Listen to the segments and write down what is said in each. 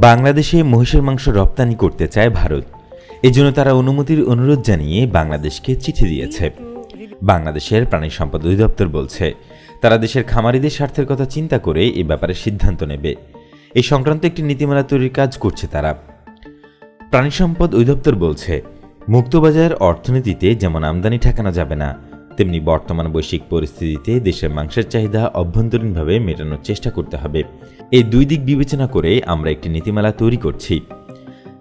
বাংলাদেশে মহিষের মাংস রপ্তানি করতে চায় ভারত। এজন্য তারা অনুমতির অনুরোধ জানিয়ে বাংলাদেশকে চিঠি দিয়েছে। বাংলাদেশের প্রাণী সম্পদ অধিদপ্তর বলছে, তারা দেশের খামারিদের স্বার্থের কথা চিন্তা করে এ ব্যাপারে সিদ্ধান্ত নেবে। এই সংক্রান্ত একটি নীতিমালা তৈরির কাজ করছে তারা। প্রাণী সম্পদ অধিদপ্তর বলছে, মুক্তবাজার অর্থনীতিতে যেমন আমদানি ঠেকানো যাবে না তেমনি বর্তমান বৈশ্বিক পরিস্থিতিতে দেশের মাংসের চাহিদা অভ্যন্তরীণভাবে মেটানোর চেষ্টা করতে হবে। এই দুই দিক বিবেচনা করে আমরা একটি নীতিমালা তৈরি করছি।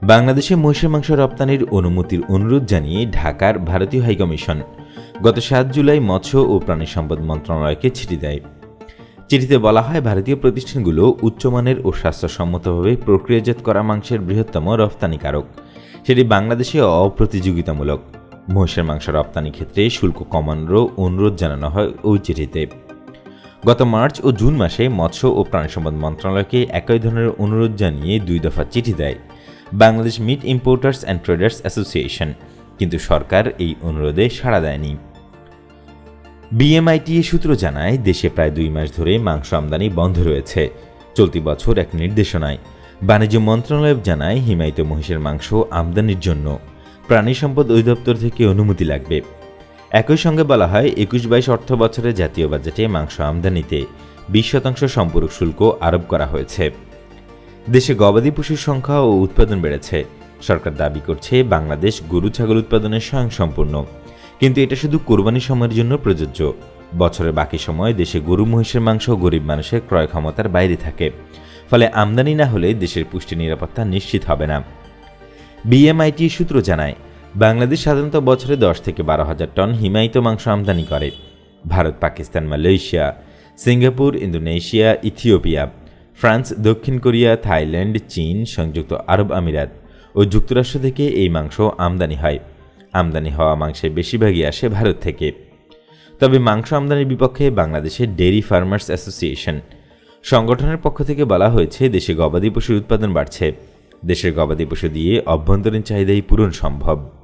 বাংলাদেশে মহিষের মাংস রপ্তানির অনুমতির অনুরোধ জানিয়ে ঢাকার ভারতীয় হাইকমিশন গত সাত জুলাই মৎস্য ও প্রাণী সম্পদ মন্ত্রণালয়কে চিঠি দেয়। চিঠিতে বলা হয়, ভারতীয় প্রতিষ্ঠানগুলো উচ্চমানের ও স্বাস্থ্যসম্মতভাবে প্রক্রিয়াজাত করা মাংসের বৃহত্তম রপ্তানিকারক। সেটি বাংলাদেশে অপ্রতিযোগিতামূলক। মহিষের মাংস রপ্তানি ক্ষেত্রে শুল্ক কমানোরও অনুরোধ জানানো হয় ওই চিঠিতে। গত মার্চ ও জুন মাসে মৎস্য ও প্রাণিসম্পদ মন্ত্রণালয়কে একই ধরনের অনুরোধ জানিয়ে দুই দফা চিঠি দেয় Bangladesh meat importers and traders association, কিন্তু সরকার এই অনুরোধে সাড়া দেয়নি। বিএমআইটিএ সূত্র জানায়, দেশে প্রায় দুই মাস ধরে মাংস আমদানি বন্ধ রয়েছে। চলতি বছর এক নির্দেশনায় বাণিজ্য মন্ত্রণালয় জানায়, হিমায়িত মহিষের মাংস আমদানির জন্য। প্রাণী সম্পদ অধিদপ্তর থেকে অনুমতি লাগবে। একই সঙ্গে বলা হয়, একুশ বাইশ অর্থ বছরে জাতীয় বাজেটে মাংস আমদানিতে বিশ শতাংশ সম্পূরক শুল্ক আরোপ করা হয়েছে। দেশে গবাদি পশুর সংখ্যা ও উৎপাদন বেড়েছে। সরকার দাবি করছে, বাংলাদেশ গরু ছাগল উৎপাদনে স্বয়ংসম্পূর্ণ কিন্তু এটা শুধু কোরবানি সময়ের জন্য প্রযোজ্য। বছরের বাকি সময় দেশে গরু, মহিষের মাংস গরিব মানুষের ক্রয় ক্ষমতার বাইরে থাকে। ফলে আমদানি না হলে দেশের পুষ্টি নিরাপত্তা নিশ্চিত হবে না। বিএমআইটি সূত্র জানায়, বাংলাদেশ সাধারণত বছরে দশ থেকে বারো হাজার টন হিমায়িত মাংস আমদানি করে। Bharat, Pakistan, Malaysia, Singapore, Indonesia, Ethiopia, France, দক্ষিণ কোরিয়া, থাইল্যান্ড, চীন, সংযুক্ত আরব আমিরাত ও যুক্তরাষ্ট্র থেকে এই মাংস আমদানি হয়। আমদানি হওয়া মাংসের বেশিরভাগই আসে ভারত থেকে। তবে মাংস আমদানির বিপক্ষে বাংলাদেশের ডেইরি ফার্মার্স অ্যাসোসিয়েশন সংগঠনের পক্ষ থেকে বলা হয়েছে, দেশে গবাদি পশুর উৎপাদন বাড়ছে। দেশের গবাদি পশু দিয়ে অভ্যন্তরীণ চাহিদাই পূরণ সম্ভব।